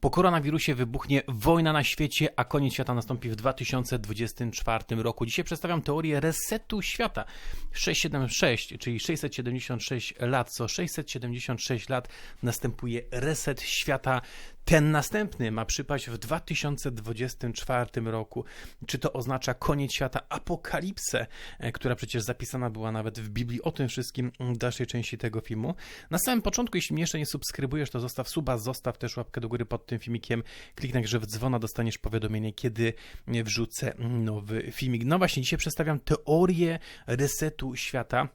Po koronawirusie wybuchnie wojna na świecie, a koniec świata nastąpi w 2024 roku. Dzisiaj przedstawiam teorię resetu świata. 676, czyli 676 lat, co 676 lat następuje reset świata. Ten następny ma przypaść w 2024 roku. Czy to oznacza koniec świata, apokalipsę, e, która przecież zapisana była nawet w Biblii o tym wszystkim w dalszej części tego filmu. Na samym początku, jeśli mnie jeszcze nie subskrybujesz, to zostaw suba, zostaw też łapkę do góry pod tym filmikiem, kliknij że w dzwona, dostaniesz powiadomienie, kiedy wrzucę nowy filmik. No właśnie, dzisiaj przedstawiam teorię resetu świata.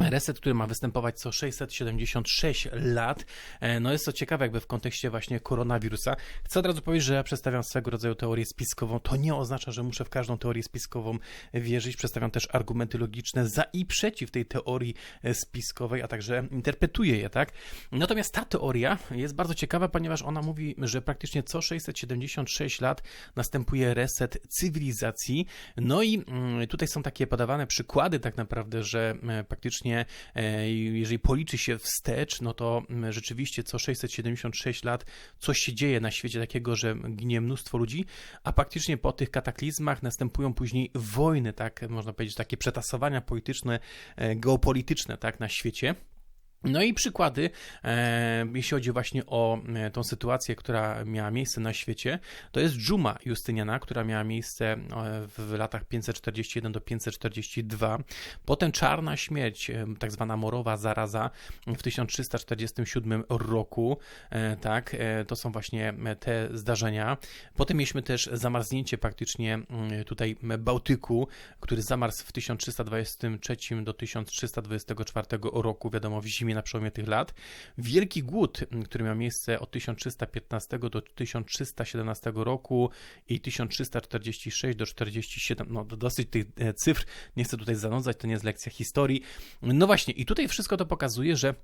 Reset, który ma występować co 676 lat. E, no jest to ciekawe jakby w kontekście właśnie koronawirusa. Chcę od razu powiedzieć, że ja przedstawiam swego rodzaju teorię spiskową. To nie oznacza, że muszę w każdą teorię spiskową wierzyć. Przedstawiam też argumenty logiczne za i przeciw tej teorii e, spiskowej, a także interpretuję je, tak? Natomiast ta teoria jest bardzo ciekawa, ponieważ ona mówi, że praktycznie co 676 lat następuje reset cywilizacji. No i mm, tutaj są takie podawane przykłady tak naprawdę, że e, praktycznie faktycznie, e, jeżeli policzy się wstecz, no to mm, rzeczywiście co 676 lat coś się dzieje na świecie takiego, że ginie mnóstwo ludzi, a praktycznie po tych kataklizmach następują później wojny, tak, można powiedzieć, takie przetasowania polityczne, e, geopolityczne, tak, na świecie. No i przykłady, e, jeśli chodzi właśnie o e, tą sytuację, która miała miejsce na świecie, to jest dżuma Justyniana, która miała miejsce e, w latach 541 do 542. Potem czarna śmierć, tak zwana morowa zaraza w 1347 roku. Tak, to są właśnie te zdarzenia. Potem mieliśmy też zamarznięcie praktycznie tutaj Bałtyku, który zamarzł w 1323 do 1324 roku, wiadomo, w zimie na przełomie tych lat. Wielki głód, który miał miejsce od 1315 do 1317 roku i 1346 do 47, no dosyć tych e, cyfr, nie chcę tutaj zanudzać, to nie jest lekcja historii. No właśnie, i tutaj wszystko to pokazuje, że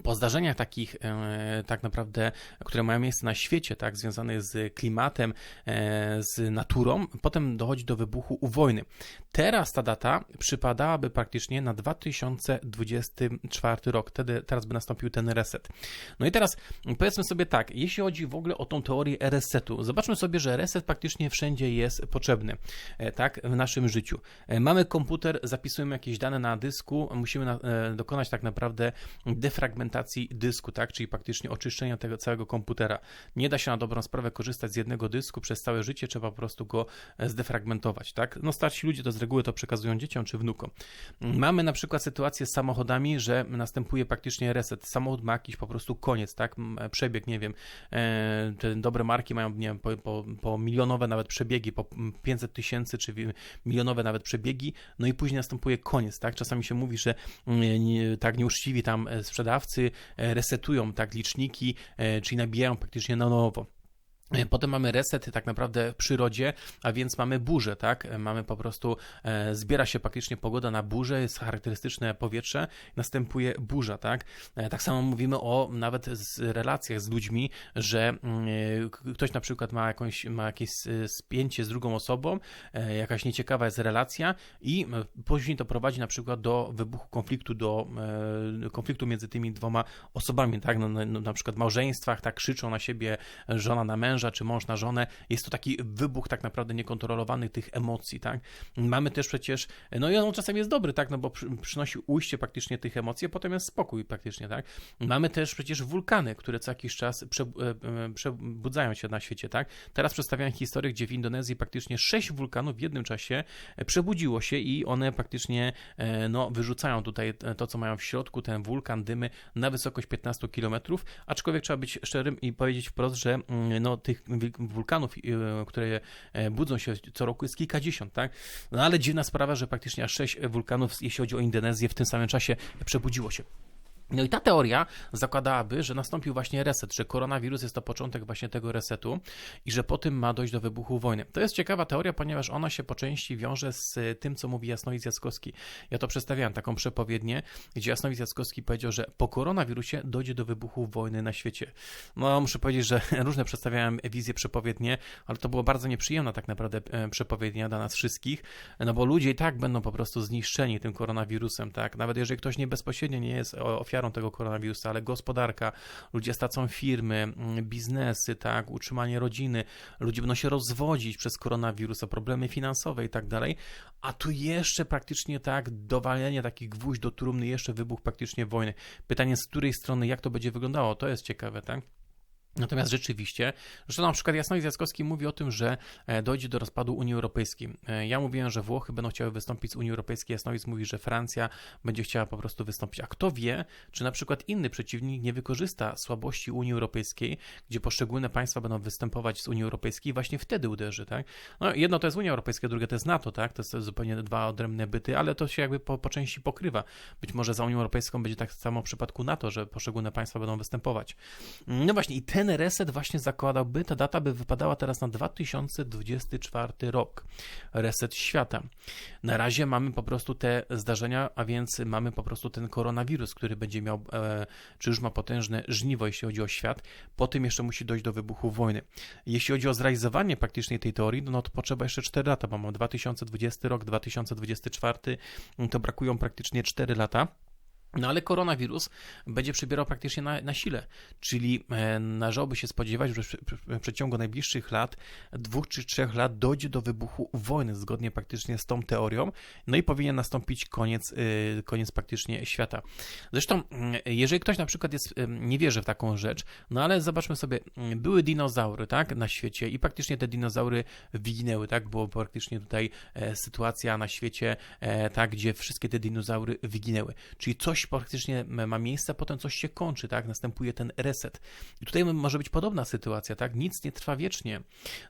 po zdarzeniach takich, e, tak naprawdę, które mają miejsce na świecie, tak, związane z klimatem, e, z naturą, potem dochodzi do wybuchu wojny. Teraz ta data przypadałaby praktycznie na 2024 rok, wtedy teraz by nastąpił ten reset. No i teraz powiedzmy sobie tak, jeśli chodzi w ogóle o tą teorię resetu, zobaczmy sobie, że reset praktycznie wszędzie jest potrzebny, e, tak, w naszym życiu. Mamy komputer, zapisujemy jakieś dane na dysku, musimy na, dokonać tak naprawdę defragmentacji fragmentacji dysku, tak, czyli praktycznie oczyszczenia tego całego komputera. Nie da się na dobrą sprawę korzystać z jednego dysku przez całe życie, trzeba po prostu go e, zdefragmentować, tak. No starsi ludzie to z reguły to przekazują dzieciom czy wnukom. Mamy na przykład sytuację z samochodami, że następuje praktycznie reset. Samochód ma jakiś po prostu koniec, tak, e, przebieg, nie wiem, e, te dobre marki mają, nie wiem, po, po, po milionowe nawet przebiegi, po 500 tysięcy czy milionowe nawet przebiegi, no i później następuje koniec, tak. Czasami się mówi, że tak nieuczciwi tam sprzedawcy E, resetują tak liczniki, e, czyli nabijają praktycznie na nowo. Potem mamy reset tak naprawdę w przyrodzie, a więc mamy burzę, tak? Mamy po prostu, e, zbiera się praktycznie pogoda na burzę, jest charakterystyczne powietrze, następuje burza, tak? E, tak samo mówimy o nawet z relacjach z ludźmi, że mm, e, ktoś na przykład ma, jakąś, ma jakieś spięcie z drugą osobą, jakaś nieciekawa jest relacja i później to prowadzi na przykład do wybuchu konfliktu, do konfliktu między tymi dwoma osobami, tak? No, no, na przykład w małżeństwach, tak krzyczą na siebie żona na męża, męża czy mąż na żonę. Jest to taki wybuch tak naprawdę niekontrolowany tych emocji, tak? Mamy też przecież, no i on czasami jest dobry, tak? No bo przy, przynosi ujście praktycznie tych emocji, a potem jest spokój praktycznie, tak? Mamy też przecież wulkany, które co jakiś czas e, e, przebudzają się na świecie, tak? Teraz przedstawiam historię, gdzie w Indonezji praktycznie sześć wulkanów w jednym czasie e, przebudziło się i one praktycznie no, wyrzucają tutaj to, co mają w środku, ten wulkan, dymy na wysokość 15 km, aczkolwiek trzeba być szczerym i powiedzieć wprost, że mm, no, tych wulkanów, e, które e, budzą się co roku jest kilkadziesiąt, tak? No ale dziwna sprawa, że praktycznie aż sześć wulkanów, jeśli chodzi o Indonezję, w tym samym czasie przebudziło się. No i ta teoria zakładałaby, że nastąpił właśnie reset, że koronawirus jest to początek właśnie tego resetu i że po tym ma dojść do wybuchu wojny. To jest ciekawa teoria, ponieważ ona się po części wiąże z tym, co mówi Jasnowic Jackowski. Ja to przedstawiałem, taką przepowiednię, gdzie Jasnowic Jackowski powiedział, że po koronawirusie dojdzie do wybuchu wojny na świecie. No, muszę powiedzieć, że różne przedstawiałem wizje przepowiednie, ale to było bardzo nieprzyjemna tak naprawdę e, przepowiednia dla nas wszystkich, no bo ludzie i tak będą po prostu zniszczeni tym koronawirusem, tak? Nawet jeżeli ktoś nie bezpośrednio nie jest ofiarą ofiarą tego koronawirusa, ale gospodarka, ludzie stracą firmy, mm, biznesy, tak, utrzymanie rodziny, ludzie będą się rozwodzić przez koronawirusa, problemy finansowe i tak dalej, a tu jeszcze praktycznie tak dowalenie takich gwóźdź do trumny, jeszcze wybuch praktycznie wojny. Pytanie z której strony, jak to będzie wyglądało, to jest ciekawe, tak? Natomiast rzeczywiście, że na przykład Jasnowic Jackowski mówi o tym, że e, dojdzie do rozpadu Unii Europejskiej. E, ja mówiłem, że Włochy będą chciały wystąpić z Unii Europejskiej, Jasnowic mówi, że Francja będzie chciała po prostu wystąpić. A kto wie, czy na przykład inny przeciwnik nie wykorzysta słabości Unii Europejskiej, gdzie poszczególne państwa będą występować z Unii Europejskiej i właśnie wtedy uderzy, tak? No jedno to jest Unia Europejska, drugie to jest NATO, tak? To jest zupełnie dwa odrębne byty, ale to się jakby po, po części pokrywa. Być może za Unią Europejską będzie tak samo w przypadku NATO, że poszczególne państwa będą występować. No właśnie i ten ten reset właśnie zakładałby, ta data by wypadała teraz na 2024 rok. Reset świata. Na razie mamy po prostu te zdarzenia, a więc mamy po prostu ten koronawirus, który będzie miał, e, czy już ma potężne żniwo, jeśli chodzi o świat. Po tym jeszcze musi dojść do wybuchu wojny. Jeśli chodzi o zrealizowanie praktycznie tej teorii, no to potrzeba jeszcze 4 lata, bo mamy 2020 rok, 2024, to brakują praktycznie 4 lata. No ale koronawirus będzie przybierał praktycznie na, na sile, czyli e, należałoby się spodziewać, że w, przeciągu najbliższych lat, dwóch czy trzech lat dojdzie do wybuchu wojny, zgodnie praktycznie z tą teorią, no i powinien nastąpić koniec, e, koniec praktycznie świata. Zresztą, mm, jeżeli ktoś na przykład jest, nie wierzy w taką rzecz, no ale zobaczmy sobie, mm, były dinozaury, tak, na świecie i praktycznie te dinozaury wyginęły, tak, było praktycznie tutaj e, sytuacja na świecie, tak, gdzie wszystkie te dinozaury wyginęły, czyli coś coś praktycznie ma miejsce, potem coś się kończy, tak? Następuje ten reset. I tutaj może być podobna sytuacja, tak? Nic nie trwa wiecznie.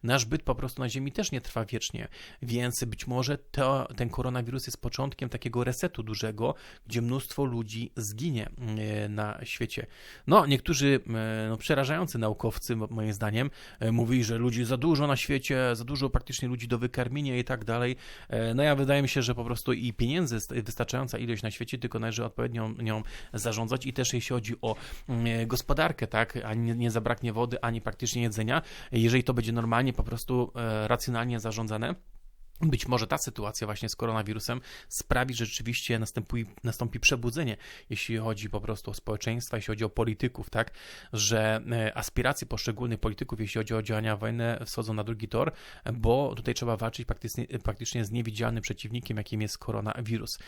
Nasz byt po prostu na Ziemi też nie trwa wiecznie, więc być może to, ten koronawirus jest początkiem takiego resetu dużego, gdzie mnóstwo ludzi zginie e, na świecie. No, niektórzy e, no, przerażający naukowcy, moim zdaniem, e, mówili, że ludzi za dużo na świecie, za dużo praktycznie ludzi do wykarmienia i tak dalej. No ja wydaje mi się, że po prostu i pieniędzy wystarczająca ilość na świecie, tylko należy odpowiednio nią, nią zarządzać. I też jeśli chodzi o mm, gospodarkę, tak, ani nie, nie zabraknie wody, ani praktycznie jedzenia, jeżeli to będzie normalnie, po prostu e, racjonalnie zarządzane, być może ta sytuacja właśnie z koronawirusem sprawi, że rzeczywiście nastąpi przebudzenie, jeśli chodzi po prostu o społeczeństwa, jeśli chodzi o polityków, tak, że e, aspiracje poszczególnych polityków, jeśli chodzi o działania wojenne, wschodzą na drugi tor, bo tutaj trzeba walczyć praktycznie, praktycznie z niewidzialnym przeciwnikiem, jakim jest koronawirus.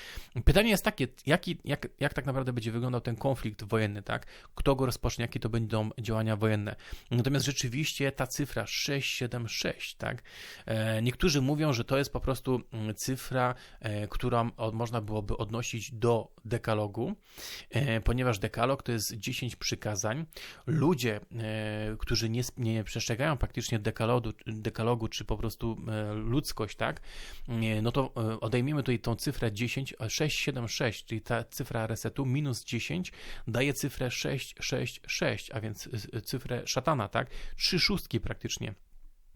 Pytanie jest takie, jaki, jak, jak tak naprawdę będzie wyglądał ten konflikt wojenny, tak, kto go rozpocznie, jakie to będą działania wojenne. Natomiast rzeczywiście ta cyfra 676, tak, e, niektórzy mówią, że to jest jest po prostu mm, cyfra, e, którą można byłoby odnosić do dekalogu, e, ponieważ dekalog to jest 10 przykazań. Ludzie, e, którzy nie, nie przestrzegają praktycznie dekalogu, dekalogu, czy po prostu ludzkość, tak, no to odejmiemy tutaj tą cyfrę 10, 6, 7, 6, czyli ta cyfra resetu minus 10 daje cyfrę 6, 6, 6, a więc cyfrę szatana, tak, trzy szóstki praktycznie.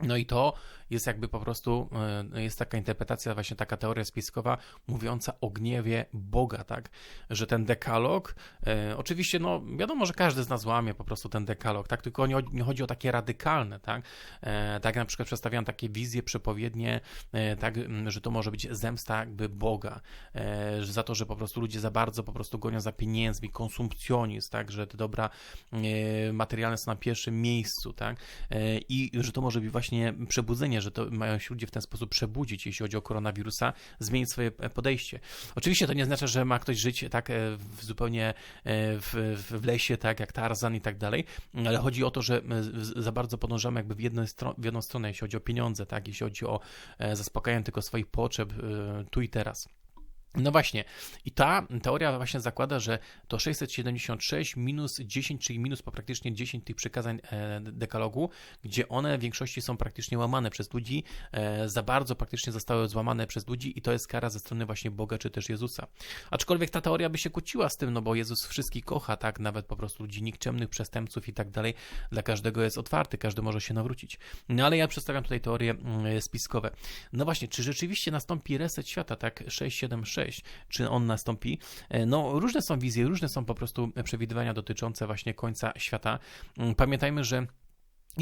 No i to jest jakby po prostu, e, jest taka interpretacja, właśnie taka teoria spiskowa mówiąca o gniewie Boga, tak? Że ten dekalog, e, oczywiście, no wiadomo, że każdy z nas łamie po prostu ten dekalog, tak? Tylko nie, nie chodzi o takie radykalne, tak? E, tak na przykład przedstawiam takie wizje przepowiednie, tak, że to może być zemsta jakby Boga, e, za to, że po prostu ludzie za bardzo po prostu gonią za pieniędzmi, konsumpcjonizm, tak? Że te dobra materialne są na pierwszym miejscu, tak? I że to może być właśnie właśnie przebudzenie, że to mają się ludzie w ten sposób przebudzić, jeśli chodzi o koronawirusa, zmienić swoje podejście. Oczywiście to nie oznacza, że ma ktoś żyć tak e, w, zupełnie e, w, w lesie, tak jak Tarzan i tak dalej, ale chodzi o to, że za bardzo podążamy jakby w, jedną, w jedną stronę, jeśli chodzi o pieniądze, tak, jeśli chodzi o e, zaspokajanie tylko swoich potrzeb tu i teraz. No właśnie, i ta teoria właśnie zakłada, że to 676 minus 10, czyli minus po praktycznie 10 tych przykazań e, dekalogu, gdzie one w większości są praktycznie łamane przez ludzi, e, za bardzo praktycznie zostały złamane przez ludzi i to jest kara ze strony właśnie Boga czy też Jezusa. Aczkolwiek ta teoria by się kłóciła z tym, no bo Jezus wszystkich kocha, tak, nawet po prostu ludzi nikczemnych, przestępców i tak dalej, dla każdego jest otwarty, każdy może się nawrócić. No ale ja przedstawiam tutaj teorie mm, spiskowe. No właśnie, czy rzeczywiście nastąpi reset świata, tak, 676 czy on nastąpi. E, no, różne są wizje, różne są po prostu przewidywania dotyczące właśnie końca świata. Mm, pamiętajmy, że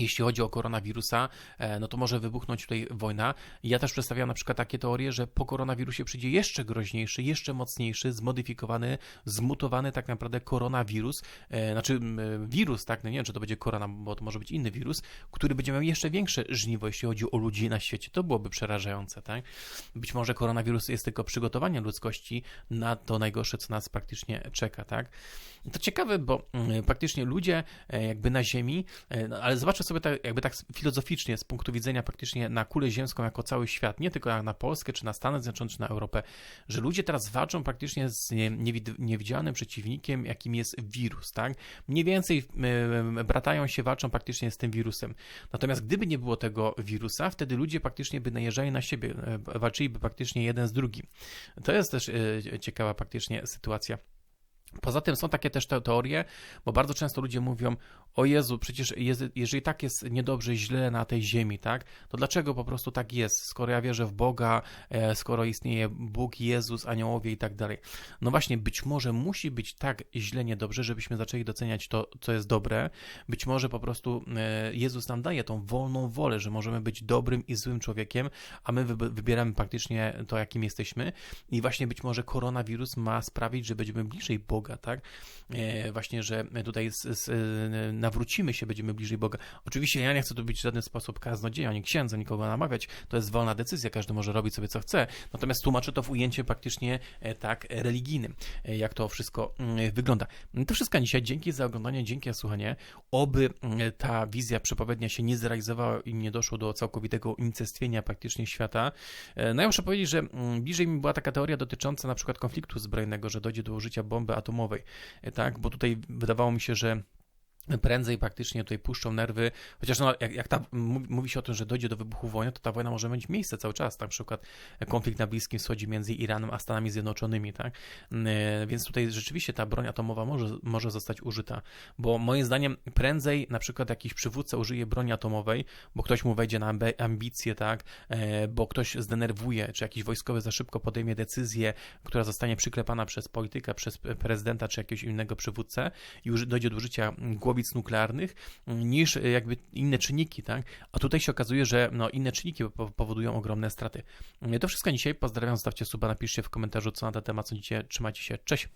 jeśli chodzi o koronawirusa, e, no to może wybuchnąć tutaj wojna. Ja też przedstawiam na przykład takie teorie, że po koronawirusie przyjdzie jeszcze groźniejszy, jeszcze mocniejszy, zmodyfikowany, zmutowany tak naprawdę koronawirus, e, znaczy wirus, tak, no nie wiem, czy to będzie korona, bo to może być inny wirus, który będzie miał jeszcze większe żniwo, jeśli chodzi o ludzi na świecie. To byłoby przerażające, tak? Być może koronawirus jest tylko przygotowaniem ludzkości na to najgorsze, co nas praktycznie czeka, tak? To ciekawe, bo praktycznie ludzie e, jakby na Ziemi, no, ale zobaczmy sobie tak, jakby tak filozoficznie z punktu widzenia praktycznie na kulę ziemską jako cały świat, nie tylko na Polskę, czy na Stany Zjednoczone, czy na Europę, że ludzie teraz walczą praktycznie z niewidzialnym przeciwnikiem, jakim jest wirus, tak? Mniej więcej bratają się, walczą praktycznie z tym wirusem. Natomiast gdyby nie było tego wirusa, wtedy ludzie praktycznie by najeżdżali na siebie, e, walczyliby praktycznie jeden z drugim. To jest też e, ciekawa praktycznie sytuacja. Poza tym są takie też te teorie, bo bardzo często ludzie mówią, o Jezu, przecież jeżeli tak jest niedobrze, źle na tej ziemi, tak, to dlaczego po prostu tak jest, skoro ja wierzę w Boga, e, skoro istnieje Bóg, Jezus, aniołowie i tak dalej. No właśnie, być może musi być tak źle, niedobrze, żebyśmy zaczęli doceniać to, co jest dobre. Być może po prostu e, Jezus nam daje tą wolną wolę, że możemy być dobrym i złym człowiekiem, a my wybieramy praktycznie to, jakim jesteśmy. I właśnie być może koronawirus ma sprawić, że będziemy bliżej Boga, tak? E, właśnie, że tutaj z, z, nawrócimy się, będziemy bliżej Boga. Oczywiście ja nie chcę tu być w żaden sposób kaznodzieja, ani księdza, nikogo namawiać, to jest wolna decyzja, każdy może robić sobie co chce, natomiast tłumaczę to w ujęcie praktycznie e, tak religijnym, e, jak to wszystko mm, wygląda. To wszystko dzisiaj, dzięki za oglądanie, dzięki za słuchanie, oby mm, ta wizja przepowiednia się nie zrealizowała i nie doszło do całkowitego unicestwienia praktycznie świata. E, no ja muszę powiedzieć, że mm, bliżej mi była taka teoria dotycząca na przykład konfliktu zbrojnego, że dojdzie do użycia bomby atomowej, tak, bo tutaj wydawało mi się, że prędzej praktycznie tutaj puszczą nerwy, chociaż no, jak, jak ta, mówi się o tym, że dojdzie do wybuchu wojny, to ta wojna może mieć miejsce cały czas, na przykład konflikt na Bliskim Wschodzie między Iranem a Stanami Zjednoczonymi, tak, mm, więc tutaj rzeczywiście ta broń atomowa może, może zostać użyta, bo moim zdaniem prędzej na przykład jakiś przywódca użyje broni atomowej, bo ktoś mu wejdzie na ambicje, tak, e, bo ktoś zdenerwuje, czy jakiś wojskowy za szybko podejmie decyzję, która zostanie przyklepana przez polityka, przez prezydenta, czy jakiegoś innego przywódcę i dojdzie do użycia głowy głowic nuklearnych niż e, jakby inne czynniki, tak? A tutaj się okazuje, że no, inne czynniki powodują ogromne straty. To wszystko dzisiaj. Pozdrawiam, zostawcie suba, napiszcie w komentarzu, co na ten temat sądzicie. Trzymajcie się. Cześć!